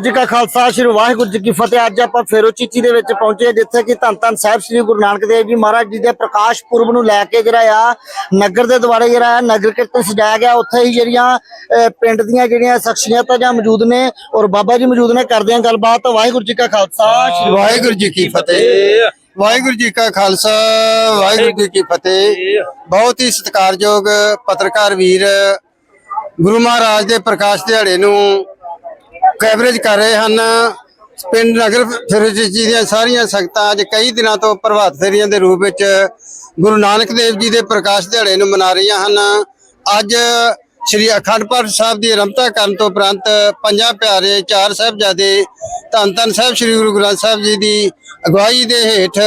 ਵਾਹਿਗੁਰੂ ਜੀ ਕਾ ਖਾਲਸਾ ਸ੍ਰੀ ਵਾਹਿਗੁਰੂ ਜੀ ਕੀ ਫਤਿਹ। ਅੱਜ ਆਪਾਂ ਫੇਰੋ ਚੀਚੀ ਦੇ ਵਿੱਚ ਪਹੁੰਚੇ ਜਿੱਥੇ ਕਿ ਧੰਨ ਧੰਨ ਸਾਹਿਬ ਸ੍ਰੀ ਗੁਰੂ ਨਾਨਕ ਦੇਵ ਜੀ ਮਹਾਰਾਜ ਜੀ ਦੇ ਪ੍ਰਕਾਸ਼ ਪੁਰਬ ਨੂੰ ਲੈ ਕੇ ਜਿਹੜਾ ਆ ਨਗਰ ਦੇ ਦੁਆਲੇ ਜਿਹੜਾ ਆ ਨਗਰ ਕੀਰਤਨ ਸਜਾਇਆ ਗਿਆ। ਉੱਥੇ ਹੀ ਜਿਹੜੀਆਂ ਪਿੰਡ ਦੀਆਂ ਜਿਹੜੀਆਂ ਸ਼ਖਸੀਅਤਾਂ ਜਾਂ ਮੌਜੂਦ ਨੇ ਔਰ ਬਾਬਾ ਜੀ ਮੌਜੂਦ ਨੇ ਕਰਦੇ ਹਾਂ ਗੱਲਬਾਤ। ਵਾਹਿਗੁਰੂ ਜੀ ਕਾ ਖਾਲਸਾ ਸ੍ਰੀ ਵਾਹਿਗੁਰੂ ਜੀ ਕੀ ਫਤਿਹ। ਵਾਹਿਗੁਰੂ ਜੀ ਕਾ ਖਾਲਸਾ ਵਾਹਿਗੁਰੂ ਜੀ ਕੀ ਫਤਿਹ। ਬਹੁਤ ਹੀ ਸਤਿਕਾਰਯੋਗ ਪੱਤਰਕਾਰ ਵੀਰ ਗੁਰੂ ਮਹਾਰਾਜ ਦੇ ਪ੍ਰਕਾਸ਼ ਦਿਹਾੜੇ ਨੂੰ ਕਵਰੇਜ ਕਰ ਰਹੇ ਹਨ। ਪਿੰਡ ਨਗਰ ਫਿਰੋਜ਼ੀ ਦੀਆਂ ਸਾਰੀਆਂ ਸੰਗਤਾਂ ਅੱਜ ਕਈ ਦਿਨਾਂ ਤੋਂ ਪ੍ਰਭਾਤ ਫੇਰੀਆਂ ਦੇ ਰੂਪ ਵਿੱਚ ਗੁਰੂ ਨਾਨਕ ਦੇਵ ਜੀ ਦੇ ਪ੍ਰਕਾਸ਼ ਦਿਹਾੜੇ ਨੂੰ ਮਨਾ ਰਹੀਆਂ ਹਨ। ਅੱਜ ਸ੍ਰੀ ਅਖੰਡ ਪਾਠ ਸਾਹਿਬ ਦੀ ਆਰੰਭਤਾ ਕਰਨ ਤੋਂ ਉਪਰੰਤ ਪੰਜਾਂ ਪਿਆਰੇ ਚਾਰ ਸਾਹਿਬਜ਼ਾਦੇ ਧੰਨ ਧੰਨ ਸਾਹਿਬ ਸ੍ਰੀ ਗੁਰੂ ਗ੍ਰੰਥ ਸਾਹਿਬ ਜੀ ਦੀ ਅਗਵਾਈ ਦੇ ਹੇਠ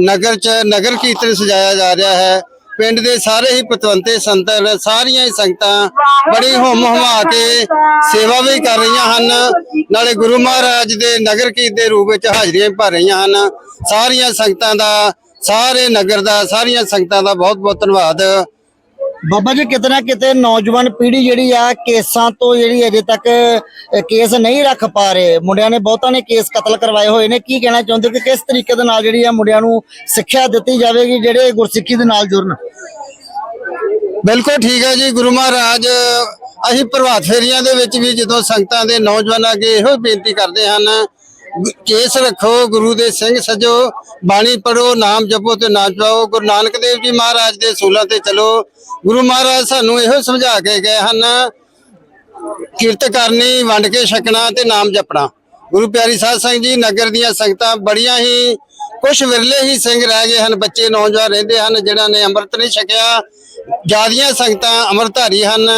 ਨਗਰ ਚ ਨਗਰ ਕੀਰਤਨ ਸਜਾਇਆ ਜਾ ਰਿਹਾ ਹੈ। ਪਿੰਡ ਦੇ ਸਾਰੇ ਹੀ ਪਤਵੰਤੇ ਸੰਤਨ ਸਾਰੀਆਂ ਹੀ ਸੰਗਤਾਂ ਬੜੀ ਹੁਮ ਹੁਮਾ ਕੇ ਸੇਵਾ ਵੀ ਕਰ ਰਹੀਆਂ ਹਨ। ਨਾਲੇ ਗੁਰੂ ਮਹਾਰਾਜ ਦੇ ਨਗਰ ਕੀਰਤ ਦੇ ਰੂਪ ਵਿੱਚ ਹਾਜ਼ਰੀਆਂ ਭਰ ਰਹੀਆਂ ਹਨ। ਸਾਰੀਆਂ ਸੰਗਤਾਂ ਦਾ, ਸਾਰੇ ਨਗਰ ਦਾ, ਸਾਰੀਆਂ ਸੰਗਤਾਂ ਦਾ ਬਹੁਤ ਬਹੁਤ ਧੰਨਵਾਦ। ਬਾਬਾ ਜੀ, ਕਿਤੇ ਨਾ ਕਿਤੇ ਨੌਜਵਾਨ ਪੀੜ੍ਹੀ ਜਿਹੜੀ ਆ, ਕੇਸਾਂ ਤੋਂ ਜਿਹੜੀ ਅਜੇ ਤੱਕ ਕੇਸ ਨਹੀਂ ਰੱਖ ਪਾ ਰਹੇ। ਮੁੰਡਿਆਂ ਨੇ ਬਹੁਤਾਂ ਨੇ ਕੇਸ ਕਤਲ ਕਰਵਾਏ ਹੋਏ ਨੇ। ਕੀ ਕਹਿਣਾ ਚਾਹੁੰਦੇ ਕਿ ਕਿਸ ਤਰੀਕੇ ਦੇ ਨਾਲ ਜਿਹੜੀ ਆ ਮੁੰਡਿਆਂ ਨੂੰ ਸਿੱਖਿਆ ਦਿੱਤੀ ਜਾਵੇਗੀ, ਜਿਹੜੇ ਗੁਰਸਿੱਖੀ ਦੇ ਨਾਲ ਜੁੜਨ? ਬਿਲਕੁਲ ਠੀਕ ਹੈ ਜੀ, ਗੁਰੂ ਮਹਾਰਾਜ, ਅਸੀਂ ਪ੍ਰਭਾਤ ਫੇਰੀਆਂ ਦੇ ਵਿੱਚ ਵੀ ਜਦੋਂ ਸੰਗਤਾਂ ਦੇ ਨੌਜਵਾਨਾਂ ਅੱਗੇ ਇਹੋ ਬੇਨਤੀ ਕਰਦੇ ਹਨ ਕੇਸ ਰੱਖੋ, ਗੁਰੂ ਦੇ ਸਿੰਘ ਸਜੋ, ਬਾਣੀ ਪੜੋ ਨਾਮ ਜਪੋ ਤੇ ਨਾਮ ਜਪੋ ਗੁਰੂ ਨਾਨਕ ਦੇਵ ਜੀ ਮਹਾਰਾਜ ਦੇ ਸੂਲਾਂ ਤੇ ਚਲੋ। ਗੁਰੂ ਮਹਾਰਾਜ ਸਾਨੂੰ ਇਹੋ ਸਮਝਾ ਕੇ ਗਏ ਹਨ, ਕਿਰਤ ਕਰਨੀ, ਵੰਡ ਕੇ ਛਕਣਾ ਤੇ ਨਾਮ ਜਪਣਾ। ਗੁਰੂ ਪਿਆਰੀ ਸਾਧ ਸੰਗਤ ਜੀ, ਨਗਰ ਦੀਆਂ ਸੰਗਤਾਂ ਬੜੀਆਂ ਹੀ ਕੁਝ ਵਿਰਲੇ ਹੀ ਸਿੰਘ ਰਹਿ ਗਏ ਹਨ। ਬੱਚੇ ਨੌਜਵਾਨ ਰਹਿੰਦੇ ਹਨ, ਜਿਨ੍ਹਾਂ ਨੇ ਅੰਮ੍ਰਿਤ ਨਹੀਂ ਛਕਿਆ। ਜਿਆਦੀਆਂ ਸੰਗਤਾਂ ਅੰਮ੍ਰਿਤਧਾਰੀ ਹਨ।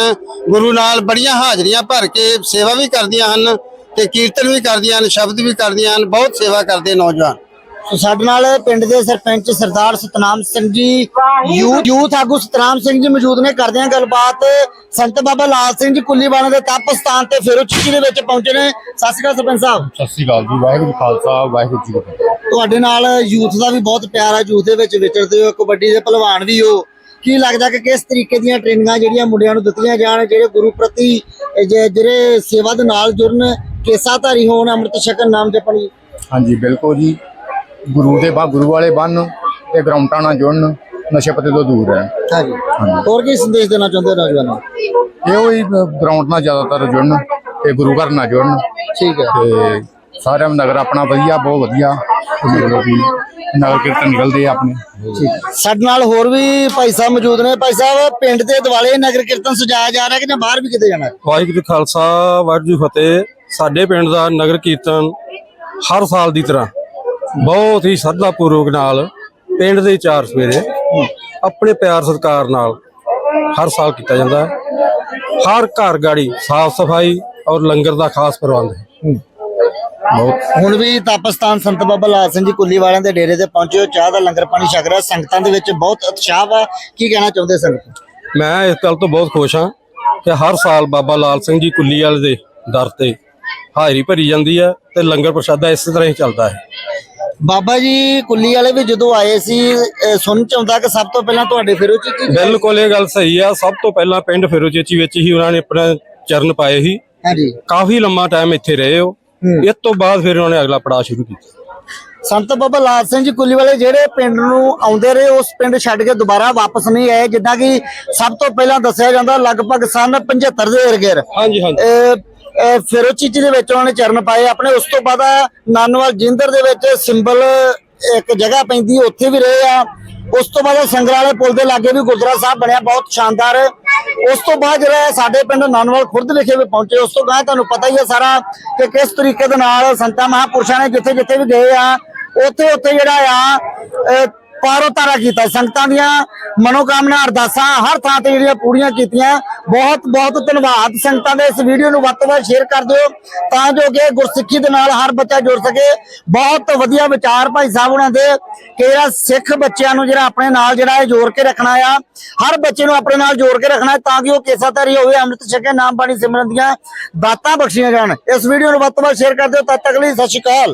ਗੁਰੂ ਨਾਲ ਬੜੀਆਂ ਹਾਜ਼ਰੀਆਂ ਭਰ ਕੇ ਸੇਵਾ ਵੀ ਕਰਦੀਆਂ ਹਨ। ਤੇ ਕੀਰਤਨ ਵੀ ਕਰਦੀਆਂ ਹਨ ਸ਼ਬਦ ਵੀ ਕਰਦੀਆਂ ਹਨ ਬਹੁਤ ਸੇਵਾ ਕਰਦੇ ਨੌਜਵਾਨ। ਸੋ ਸਾਡੇ ਨਾਲ ਪਿੰਡ ਦੇ ਸਰਪੰਚ ਸਰਦਾਰ ਸਤਨਾਮ ਸਿੰਘ ਜੀ ਯੂਥ ਆਗੂ ਸਤਨਾਮ ਸਿੰਘ ਜੀ ਮੌਜੂਦ ਨੇ ਕਰਦੇ ਹਾਂ ਗੱਲਬਾਤ। ਸੰਤ ਬਾਬਾ ਲਾਲ ਸਿੰਘ ਜੀ ਕੁੱਲੀਵਾਲਾ ਦੇ ਤਪ ਸਥਾਨ ਤੇ ਫੇਰੋ ਚੀਚੀ ਦੇ ਵਿੱਚ ਪਹੁੰਚੇ ਨੇ। ਸਤਿ ਸ਼੍ਰੀ ਅਕਾਲ ਸਰਪੰਚ ਸਾਹਿਬ। ਸਤਿ ਸ੍ਰੀ ਅਕਾਲ ਜੀ ਵਾਹਿਗੁਰੂ ਖਾਲਸਾ ਵਾਹਿਗੁਰੂ ਜੀ ਕੀ ਫਤਿਹ। ਤੁਹਾਡੇ ਨਾਲ ਯੂਥ ਦਾ ਵੀ ਬਹੁਤ ਪਿਆਰ ਹੈ ਯੂਥ ਦੇ ਵਿੱਚ ਵਿਚਰਦੇ ਹੋ ਕਬੱਡੀ ਦੇ ਪਹਿਲਵਾਨ ਵੀ ਹੋ। ਕੀ ਲੱਗਦਾ ਕਿ ਕਿਸ ਤਰੀਕੇ ਦੀਆਂ ਟ੍ਰੇਨਿੰਗਾਂ ਜਿਹੜੀਆਂ ਮੁੰਡਿਆਂ ਨੂੰ ਦਿੱਤੀਆਂ ਜਾਣ ਜਿਹੜੇ ਗੁਰੂ ਪ੍ਰਤੀ ਜਿਹੜੇ ਸੇਵਾ ਦੇ ਨਾਲ ਜੁੜਨ ਕੇਸਾਧਾਰੀ ਹੋਣ ਅੰਮ੍ਰਿਤ ਛਕਣ ਨਾਮ ਜਪਣ ਜੀ ਹਾਂਜੀ ਬਿਲਕੁਲ ਜੀ। ਗੁਰੂ ਦੇ ਬਾ ਗੁਰੂ ਵਾਲੇ ਬੰਨ ਤੇ ਗਰਾਉਂਟਾਂ ਨਾਲ ਜੁੜਨ ਨਸ਼ੇ ਪੱਤੇ ਤੋਂ ਦੂਰ ਰਹਿਣ। ਹਾਂਜੀ। ਹੋਰ ਕੀ ਸੰਦੇਸ਼ ਦੇਣਾ ਚਾਹੁੰਦੇ ਹੋ ਨੌਜਵਾਨਾਂ ਨੂੰ? ਇਹੋ ਹੀ ਗਰਾਊਂਡ ਨਾਲ ਜ਼ਿਆਦਾਤਰ ਜੁੜਨ ਤੇ ਗੁਰੂ ਘਰ ਨਾਲ ਜੁੜਨ। ਠੀਕ ਹੈ। ਤੇ ਸਾਰਿਆਂ ਨੂੰ ਨਗਰ ਆਪਣਾ ਵਧੀਆ ਬਹੁਤ ਵਧੀਆ। ਨਗਰ ਕੀਰਤਨ ਨਿਕਲਦੇ ਆ ਆਪਣੇ। ਸਾਡੇ ਨਾਲ ਹੋਰ ਵੀ ਭਾਈ ਸਾਹਿਬ ਮੌਜੂਦ ਨੇ। ਭਾਈ ਸਾਹਿਬ ਪਿੰਡ ਦੇ ਦਿਵਾਲੇ ਨਗਰ ਕੀਰਤਨ ਸਜਾਇਆ ਜਾ ਰਿਹਾ ਕਿ ਜਾਂ ਬਾਹਰ ਵੀ ਕਿਤੇ ਜਾਣਾ? ਵਾਹਿਗੁਰੂ ਖਾਲਸਾ ਵਾਹਿਗੁਰੂ ਫਤਿਹ। ਸਾਡੇ ਪਿੰਡ ਦਾ ਨਗਰ ਕੀਰਤਨ ਹਰ ਸਾਲ ਦੀ ਤਰ੍ਹਾਂ ਬਹੁਤ ਹੀ ਸ਼ਰਧਾ ਪੂਰਵਕ ਨਾਲ ਪਿੰਡ ਦੇ ਚਾਰ ਸਵੇਰੇ ਆਪਣੇ ਪਿਆਰ ਸਤਿਕਾਰ ਨਾਲ ਹਰ ਸਾਲ ਕੀਤਾ ਜਾਂਦਾ ਹੈ। ਹਰ ਘਰ ਗਾੜੀ ਸਾਫ਼ ਸਫ਼ਾਈ ਔਰ ਲੰਗਰ ਦਾ ਖਾਸ ਪ੍ਰਬੰਧ ਹੈ। ਹੁਣ ਵੀ ਤਪਸਥਾਨ ਸੰਤ ਬਾਬਾ ਲਾਲ ਸਿੰਘ ਜੀ ਕੁੱਲੀ ਵਾਲਿਆਂ ਦੇ ਡੇਰੇ ਤੇ ਪਹੁੰਚੇ ਹੋ। ਚਾਹ ਦਾ ਲੰਗਰ ਪਾਣੀ ਛਕ ਰਿਹਾ। ਸੰਗਤਾਂ ਦੇ ਵਿੱਚ ਬਹੁਤ ਉਤਸ਼ਾਹ ਵਾ। ਕੀ ਕਹਿਣਾ ਚਾਹੁੰਦੇ ਸੰਗਤ? ਮੈਂ ਇਸ ਗੱਲ ਤੋਂ ਬਹੁਤ ਖੁਸ਼ ਹਾਂ ਕਿ ਹਰ ਸਾਲ ਬਾਬਾ ਲਾਲ ਸਿੰਘ ਜੀ ਕੁੱਲੀ ਵਾਲੇ ਦੇ ਦਰ ਤੇ ਹਾਜ਼ਰੀ ਭਰੀ ਜਾਂਦੀ ਹੈ ਤੇ ਲੰਗਰ ਪ੍ਰਸ਼ਾਦਾ ਇਸੇ ਤਰ੍ਹਾਂ ਹੀ ਚੱਲਦਾ ਹੈ। ਬਾਬਾ ਜੀ ਕੁੱਲੀ ਵਾਲੇ ਵੀ ਜਦੋਂ ਆਏ ਸੀ ਸੁਣ ਚ ਆਉਂਦਾ ਕਿ ਸਭ ਤੋਂ ਪਹਿਲਾਂ ਤੁਹਾਡੇ ਫਿਰੋ ਚ ਕੀ ਬਿਲਕੁਲ ਇਹ ਗੱਲ ਸਹੀ ਆ। ਸਭ ਤੋਂ ਪਹਿਲਾਂ ਪਿੰਡ ਫਿਰੋਚੇਚੀ ਵਿੱਚ ਹੀ ਉਹਨਾਂ ਨੇ ਆਪਣਾ ਚਰਨ ਪਾਏ ਸੀ। ਹਾਂਜੀ। ਕਾਫੀ ਲੰਮਾ ਟਾਈਮ ਇੱਥੇ ਰਹੇ ਹੋ। ਇਸ ਤੋਂ ਬਾਅਦ ਫਿਰ ਉਹਨਾਂ ਨੇ ਅਗਲਾ ਪੜਾਅ ਸ਼ੁਰੂ ਕੀਤਾ। ਸੰਤ ਬਾਬਾ ਲਾਲ ਸਿੰਘ ਜੀ ਕੁੱਲੀ ਵਾਲੇ ਜਿਹੜੇ ਪਿੰਡ ਨੂੰ ਆਉਂਦੇ ਰਹੇ ਉਸ ਪਿੰਡ ਛੱਡ ਕੇ ਦੁਬਾਰਾ ਵਾਪਸ ਨਹੀਂ ਆਏ ਜਿੱਦਾਂ ਕਿ ਸਭ ਤੋਂ ਪਹਿਲਾਂ ਦੱਸਿਆ ਜਾਂਦਾ ਲਗਭਗ ਸਨ 75 ਦੇ ਇਰਗਿਰ ਹਾਂਜੀ ਹਾਂਜੀ। ਫਿਰੋਚੀਚੀ ਦੇ ਵਿੱਚ ਉਹਨਾਂ ਨੇ ਚਰਨ ਪਾਏ। ਆਪਣੇ ਉਸ ਤੋਂ ਬਾਅਦ ਨਾਨੋਵਾਲ ਜਿੰਦਰ ਦੇ ਵਿੱਚ ਸਿੰਬਲ ਇੱਕ ਜਗ੍ਹਾ ਪੈਂਦੀ, ਉੱਥੇ ਵੀ ਰਹੇ ਆ। ਉਸ ਤੋਂ ਬਾਅਦ ਸੰਗਰਾਲੇ ਪੁਲ ਦੇ ਲਾਗੇ ਵੀ ਗੁਰਦੁਆਰਾ ਸਾਹਿਬ ਬਣਿਆ, ਬਹੁਤ ਸ਼ਾਨਦਾਰ। ਉਸ ਤੋਂ ਬਾਅਦ ਜਿਹੜਾ ਸਾਡੇ ਪਿੰਡ ਨਾਨਵਾਲ ਖੁਰਦ ਵਿਖੇ ਵੀ ਪਹੁੰਚੇ, ਉਸ ਤੋਂ ਗਾਂ ਤੁਹਾਨੂੰ ਪਤਾ ਹੀ ਹੈ ਸਾਰਾ ਕਿ ਕਿਸ ਤਰੀਕੇ ਦੇ ਨਾਲ ਸੰਤਾਂ ਮਹਾਂਪੁਰਸ਼ਾਂ ਨੇ ਜਿੱਥੇ ਜਿੱਥੇ ਵੀ ਗਏ ਆ ਉੱਥੇ ਉੱਥੇ ਜਿਹੜਾ ਆ ਪਾਰੋ ਤਾਰਾ ਕੀਤਾ। ਸੰਗਤਾਂ ਦੀਆਂ ਮਨੋਕਾਮਨਾ, ਅਰਦਾਸਾਂ ਹਰ ਥਾਂ ਤੇ ਜਿਹੜੀਆਂ ਪੂਰੀਆਂ ਕੀਤੀਆਂ। ਬਹੁਤ ਬਹੁਤ ਧੰਨਵਾਦ। ਸੰਗਤਾਂ ਦੇ ਇਸ ਵੀਡੀਓ ਨੂੰ ਵੱਧ ਤੋਂ ਵੱਧ ਸ਼ੇਅਰ ਕਰ ਦਿਓ, ਤਾਂ ਜੋ ਕਿ ਗੁਰਸਿੱਖੀ ਦੇ ਨਾਲ ਹਰ ਬੱਚਾ ਜੁੜ ਸਕੇ। ਬਹੁਤ ਵਧੀਆ ਵਿਚਾਰ ਭਾਈ ਸਾਹਿਬ ਉਹਨਾਂ ਦੇ ਕਿ ਜਿਹੜਾ ਸਿੱਖ ਬੱਚਿਆਂ ਨੂੰ ਜਿਹੜਾ ਆਪਣੇ ਨਾਲ ਜਿਹੜਾ ਹੈ ਜੋੜ ਕੇ ਰੱਖਣਾ ਆ, ਹਰ ਬੱਚੇ ਨੂੰ ਆਪਣੇ ਨਾਲ ਜੋੜ ਕੇ ਰੱਖਣਾ ਤਾਂ ਕਿ ਉਹ ਕੇਸਾਧਾਰੀ ਹੋਵੇ, ਅੰਮ੍ਰਿਤ ਛਕੇ ਨਾਮ ਬਾਣੀ ਸਿਮਰਨ ਦੀਆਂ ਦਾਤਾਂ ਬਖਸ਼ੀਆਂ ਜਾਣ। ਇਸ ਵੀਡੀਓ ਨੂੰ ਵੱਧ ਤੋਂ ਵੱਧ ਸ਼ੇਅਰ ਕਰ ਦਿਓ। ਤਦ ਤੱਕ ਲਈ ਸਤਿ ਸ਼੍ਰੀ ਅਕਾਲ।